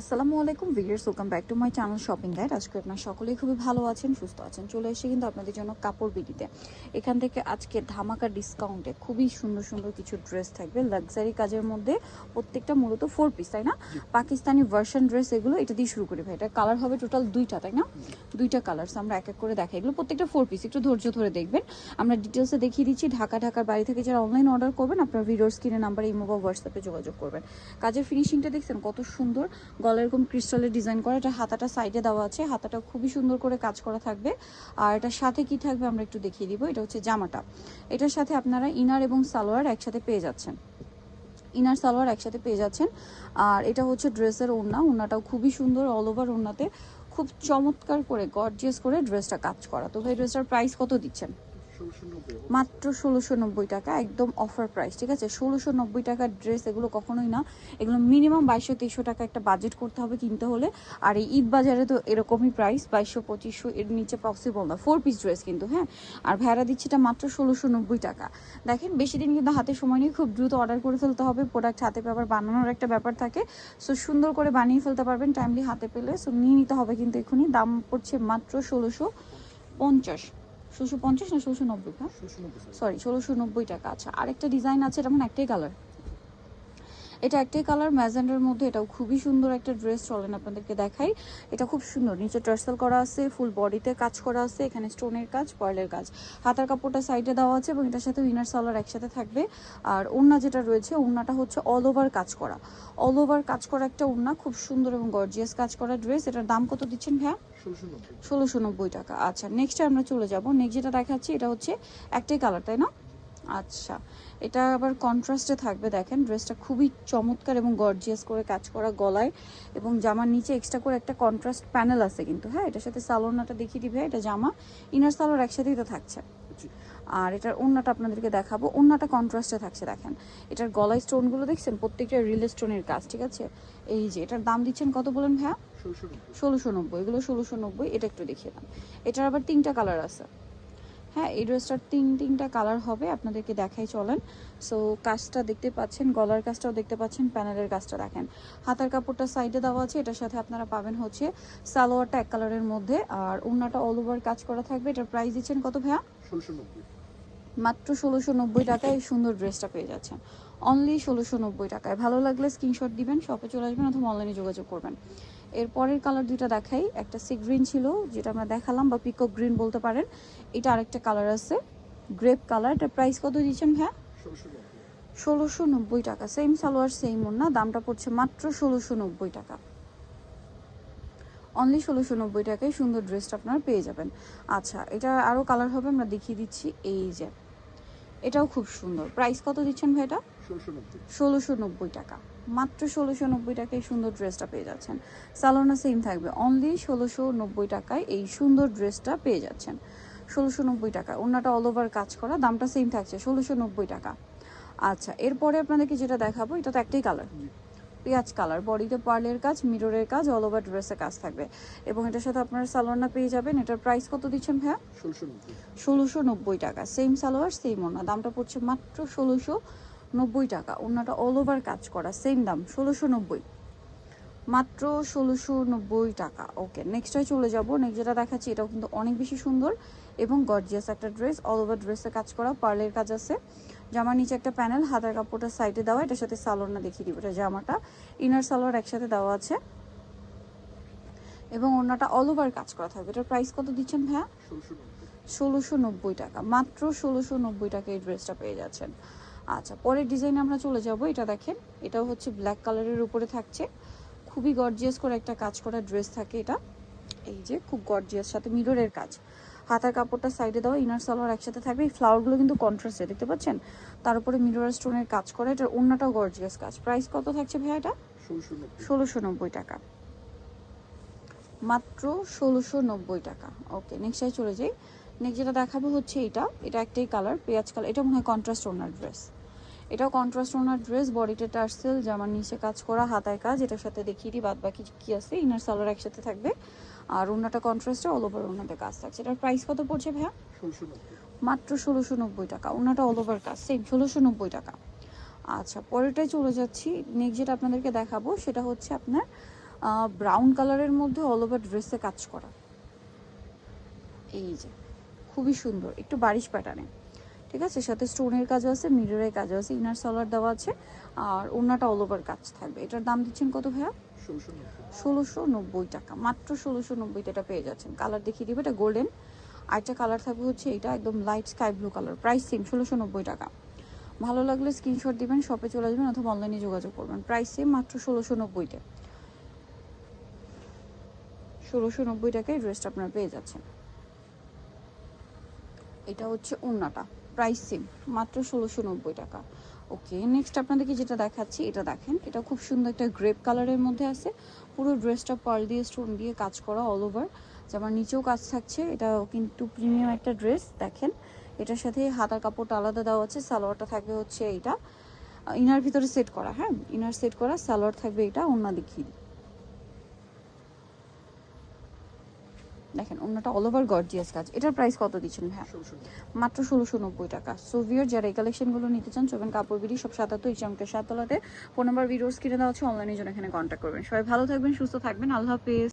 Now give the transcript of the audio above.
আসসালামু আলাইকুম videos welcome back to my channel shopping guide আজকে আপনার সকলেই খুবই ভালো আছেন সুস্থ আছেন। চলে এসে কিন্তু আপনাদের জন্য কাপড় বিডিতে। এখান থেকে আজকে ধামাকা ডিসকাউন্টে খুবই সুন্দর সুন্দর কিছু ড্রেস থাকবে। লাক্সারি কাজের মধ্যে প্রত্যেকটা মূলত ফোর পিস তাই না? পাকিস্তানি ভার্সন ড্রেস এগুলো এটা দিয়ে শুরু করি ভাই। এটা কালার হবে টোটাল দুইটা তাই না? দুইটা কালার্স আমরা এক এক করে দেখাই। এগুলো প্রত্যেকটা ফোর পিস একটু ধৈর্য ধরে দেখবেন। আমরা ডিটেলসে দেখিয়ে দিচ্ছি। ঢাকা ঢাকার বাড়ি থেকে যারা অনলাইন অর্ডার করবেন আপনার ভিডিওর স্ক্রিনে নাম্বারে ইমো বা হোয়াটসঅ্যাপে যোগাযোগ করবেন। কাজের ফিনিশিংটা দেখছেন কত সুন্দর গলা এরকম ক্রিস্টালের ডিজাইন করা, এটা হাতাটা সাইডে দেওয়া আছে, হাতাটা খুবই সুন্দর করে কাজ করা থাকবে। আর এটার সাথে কি থাকবে আমরা একটু দেখিয়ে দিব, এটা হচ্ছে জামাটা। এটার সাথে আপনারা ইনার এবং সালোয়ার একসাথে পেয়ে যাচ্ছেন। ইনার সালোয়ার একসাথে পেয়ে যাচ্ছেন। আর এটা হচ্ছে ড্রেসের ওড়না, ওড়নাটাও খুবই সুন্দর অল ওভার ওড়নাতে। খুব চমৎকার করে গর্জিয়াস করে ড্রেসটা কাজ করা। তো ভাই ড্রেসটার প্রাইস কত দিচ্ছেন? মাত্র ষোলোশো নব্বই টাকা, একদম অফার প্রাইস ঠিক আছে? ষোলোশো নব্বই টাকার ড্রেস এগুলো কখনোই না। এগুলো মিনিমাম বাইশশো তেইশশো টাকা একটা বাজেট করতে হবে কিনতে হলে। আর এই ঈদ বাজারে তো এরকমই প্রাইস বাইশশো পঁচিশশো, এর নিচে পসিবল না। ফোর পিস ড্রেস কিন্তু হ্যাঁ? আর ভেড়া দিচ্ছে এটা মাত্র ষোলোশো নব্বই টাকা। দেখেন, বেশি দিন কিন্তু হাতে সময় নেই, খুব দ্রুত অর্ডার করে ফেলতে হবে। প্রোডাক্ট হাতে আবার বানানোর একটা ব্যাপার থাকে। সো সুন্দর করে বানিয়ে ফেলতে পারবেন টাইমলি হাতে পেলে। সো নিয়ে নিতে হবে কিন্তু এখনই। দাম পড়ছে মাত্র ষোলোশো পঞ্চাশ। ষোলোশো পঞ্চাশ না ষোলোশো নব্বই হ্যাঁ? সরি ষোলোশো নব্বই টাকা। আচ্ছা আরেকটা ডিজাইন আছে এটা মানে একটাই কালার এটা একটাই কালার ম্যাজেন্ডার মধ্যে এটাও খুবই সুন্দর একটা ড্রেস চলেন আপনাদেরকে দেখাই। এটা খুব সুন্দর নিচে টার্সেল করা আছে ফুল বডিতে কাজ করা আছে এখানে স্টোনের কাজ পার্লের কাজ। হাতার কাপড়টা সাইডে দেওয়া আছে এবং এটার সাথে উইনার সালোয়ার একসাথে থাকবে। আর ওড়না যেটা রয়েছে ওড়নাটা হচ্ছে অল ওভার কাজ করা। অল ওভার কাজ করা একটা ওড়না খুব সুন্দর এবং গর্জিয়াস কাজ করা ড্রেস এটার দাম কত দিচ্ছেন ভাইয়া? ষোলোশো নব্বই। টাকা। আচ্ছা নেক্সটে আমরা চলে যাব। নেক্সট যেটা দেখাচ্ছি এটা হচ্ছে একটাই কালার তাই না? আচ্ছা। এটা আবার কন্ট্রাস্টে থাকবে দেখেন। ড্রেসটা খুবই চমৎকার এবং গর্জিয়াস করে কাজ করা গলায় এবং জামার নিচে এক্সট্রা করে একটা কন্ট্রাস্ট প্যানেল আছে কিন্তু হ্যাঁ? এটার সাথে সালোনাটা দেখিয়ে দিবে এটা জামা ইনার সালোয়ার একসাথেই তো থাকছে। আর এটার ওন্নাটা আপনাদেরকে দেখাবো ওন্নাটা কন্ট্রাস্টে থাকছে দেখেন। এটার গলায় স্টোনগুলো দেখছেন? প্রত্যেকটা রিলে স্টোনের কাজ ঠিক আছে? এই যে এটার দাম দিচ্ছেন কত বলেন ভাইয়া? ষোলোশো নব্বই। এগুলো ষোলোশো নব্বই এটা একটু দেখিয়ে দাম এটার আবার তিনটা কালার আছে। হ্যাঁ এই ড্রেসটার তিন তিনটা কালার হবে আপনাদেরকে দেখাই চলেন। সো কাজটা দেখতে পাচ্ছেন গলার কাজটাও দেখতে পাচ্ছেন প্যানেলের কাজটা দেখেন। হাতার কাপড়টা সাইডে দেওয়া আছে এটার সাথে আপনারা পাবেন হচ্ছে সালোয়ারটা এক কালারের মধ্যে আর ওনাটা অল ওভার কাজ করা থাকবে। এটার প্রাইস দিচ্ছেন কত ভাইয়া? মাত্র ষোলোশো নব্বই টাকায় এই সুন্দর ড্রেসটা পেয়ে যাচ্ছেন। অনলি ষোলোশো নব্বই টাকায়। ভালো লাগলে স্ক্রিনশট দিবেন শপে চলে আসবেন অথবা অনলাইনে যোগাযোগ করবেন। এর পরের কালার দুইটা দেখাই। একটা সি গ্রিন ছিল, যেটা আমরা দেখালাম, বা পিকক গ্রিন বলতে পারেন। এটা আরেকটা কালার আছে গ্রেপ কালার এটা প্রাইস কত দিচ্ছেন হ্যাঁ ষোলোশো নব্বই টাকা। সেম সালোয়ার সেম না দামটা পড়ছে মাত্র ষোলোশো নব্বই টাকা। অনলি ষোলোশো নব্বই টাকায় সুন্দর ড্রেসটা আপনারা পেয়ে যাবেন। আচ্ছা এটা আরও কালার হবে, আমরা দেখিয়ে দিচ্ছি। এই যে, এটাও খুব সুন্দর। প্রাইস কত দিচ্ছেন ভাই এটা? ষোলোশো নব্বই টাকা। মাত্র ষোলোশো নব্বই টাকায় সুন্দর ড্রেসটা পেয়ে যাচ্ছেন। সালোনা সেম থাকবে। অনলি ষোলোশো নব্বই টাকায় এই সুন্দর ড্রেসটা পেয়ে যাচ্ছেন। ষোলোশো নব্বই টাকা। অন্যটা অল ওভার কাজ করা দামটা সেম থাকছে ষোলোশো নব্বই টাকা। আচ্ছা এরপরে আপনাদেরকে যেটা দেখাবো এটা তো একটাই কালার পেঁয়াজ কালার বডিতে পার্লের কাজ মিররের কাজ অল ওভার ড্রেসের কাজ থাকবে। এবং এটার সাথে আপনারা সালোয়ারটা পেয়ে যাবেন। এটার প্রাইস কত দিচ্ছেন ভাইয়া? ষোলোশো নব্বই। টাকা। সেম সালোয়ার সেম ওনা দামটা পড়ছে মাত্র ষোলোশো নব্বই টাকা। ওনাটা অল ওভার কাজ করা সেম দাম ষোলোশো নব্বই। মাত্র ষোলোশো নব্বই টাকা। ওকে নেক্সটটায় চলে যাব। নেক্সট যেটা দেখাচ্ছি এটাও কিন্তু অনেক বেশি সুন্দর এবং গর্জিয়াস একটা ড্রেস অল ওভার ড্রেসে কাজ করা পার্লের কাজ আছে। জামার নিচে একটা প্যানেল হাতের কাপড়টা সাইডে দেওয়া এটার সাথে সালোয়ার না দেখিয়ে দিব এটা জামাটা। ইনার সালোয়ার একসাথে দেওয়া আছে। এবং ওনাটা অল ওভার কাজ করা থাকবে। এটার প্রাইস কত দিচ্ছেন ভাইয়া? ষোলোশো নব্বই। টাকা। মাত্র ষোলোশো নব্বই টাকা এই ড্রেসটা পেয়ে যাচ্ছেন। আচ্ছা পরের ডিজাইন আমরা চলে যাব। এটা দেখেন, এটাও হচ্ছে ব্ল্যাক কালারের উপরে থাকছে। খুবই গর্জিয়াস করে একটা কাজ করা ড্রেস থাকে এটা। এই যে, খুব গর্জিয়াস সাথে মিররের কাজ। হাতার কাপড়টা সাইডে দেওয়া ইনার সালোয়ার একসাথে থাকবে। এই ফ্লাওয়ারগুলো কিন্তু কন্ট্রাস্টে দেখতে পাচ্ছেন? তার উপরে মিরর স্টোনের কাজ করা, এটার অন্যটাও গর্জিয়াস কাজ। প্রাইস কত থাকছে ভাইয়া এটা? ষোলোশো নব্বই টাকা। মাত্র ষোলোশো নব্বই টাকা। ওকে নেক্সট চলে যাই। নেক্সট যেটা দেখাবো হচ্ছে এটা। এটা একটাই কালার পেঁয়াজ কালার এটা মনে হয় কন্ট্রাস্ট ওনার ড্রেস এটাও কন্ট্রাস্ট ওনার ড্রেস বডিতে টার্সেল জামার নিচে কাজ করা হাতায় কাজ এটার সাথে দেখিয়ে দিই বাদ বাকি কি আছে ইনার সালোয়ার একসাথে থাকবে। আর ওনাটা কন্ট্রাস্টে অল ওভার ওনাতে কাজ থাকছে। এটার প্রাইস কত পড়ছে ভাইয়া? মাত্র ষোলোশো নব্বই টাকা। ওনাটা অল ওভার কাজ সেম ষোলোশো নব্বই টাকা। আচ্ছা পরেরটাই চলে যাচ্ছি। নেক্সট যেটা আপনাদেরকে দেখাবো সেটা হচ্ছে আপনার ব্রাউন কালারের মধ্যে অল ওভার ড্রেসে কাজ করা। এই যে। খুবই সুন্দর। একটু বারিশ প্যাটার্নে ঠিক আছে? সাথে স্টোনের কাজও আছে মিররের কাজও আছে ইনার সালোয়ার দেওয়া আছে, আর ওনাটা অল ওভার কাজ থাকবে। এটার দাম দিচ্ছেন কত ভাইয়া? ষোলোশো নব্বই টাকা। মাত্র ষোলোশো নব্বই এটা পেয়ে যাচ্ছেন। কালার দেখিয়ে দিবে, এটা গোল্ডেন আরেকটা কালার থাকবে হচ্ছে এটা, একদম light sky blue colour price same ষোলোশো নব্বই টাকা। ভালো লাগলে স্ক্রিনশট দিবেন শপে চলে যাবেন অথবা অনলাইনে যোগাযোগ করবেন। প্রাইস সেম মাত্র ষোলোশো নব্বইতে ষোলোশো নব্বই টাকায় ড্রেসটা আপনারা পেয়ে যাচ্ছেন। এটা হচ্ছে ওন্নাটা প্রাইস সেম মাত্র ষোলোশো নব্বই টাকা। ওকে নেক্সট আপনাদেরকে যেটা দেখাচ্ছি, এটা দেখেন, এটা খুব সুন্দর একটা গ্রেপ কালারের মধ্যে আছে। পুরো ড্রেসটা পার দিয়ে স্টোন দিয়ে কাজ করা অল ওভার যেমন নিচেও কাজ থাকছে এটা কিন্তু প্রিমিয়াম একটা ড্রেস দেখেন। এটার সাথে হাতার কাপড়টা আলাদা দেওয়া আছে, সালোয়ারটা থাকবে হচ্ছে এইটা। ইনার ভিতরে সেট করা হ্যাঁ? ইনার সেট করা, সালোয়ার থাকবে এটা অন্য দেখিয়ে দেখেন অন্যটা অল ওভার গর্জিয়াস কাজ। এটার প্রাইস কত দিচ্ছেন হ্যাঁ মাত্র ষোলোশো নব্বই টাকা। সো ভিওর যারা এই কালেকশনগুলো নিতে চান চবেন কাপড় বিড়ি সব সাতাত্তর ইচামকে সাততলাতে ফোন নাম্বার ভিডিওস কিনে দেওয়া হচ্ছে অনলাইনের জন্য এখানে কন্ট্যাক্ট করবেন। সবাই ভালো থাকবেন সুস্থ থাকবেন আল্লাহ হাফেজ।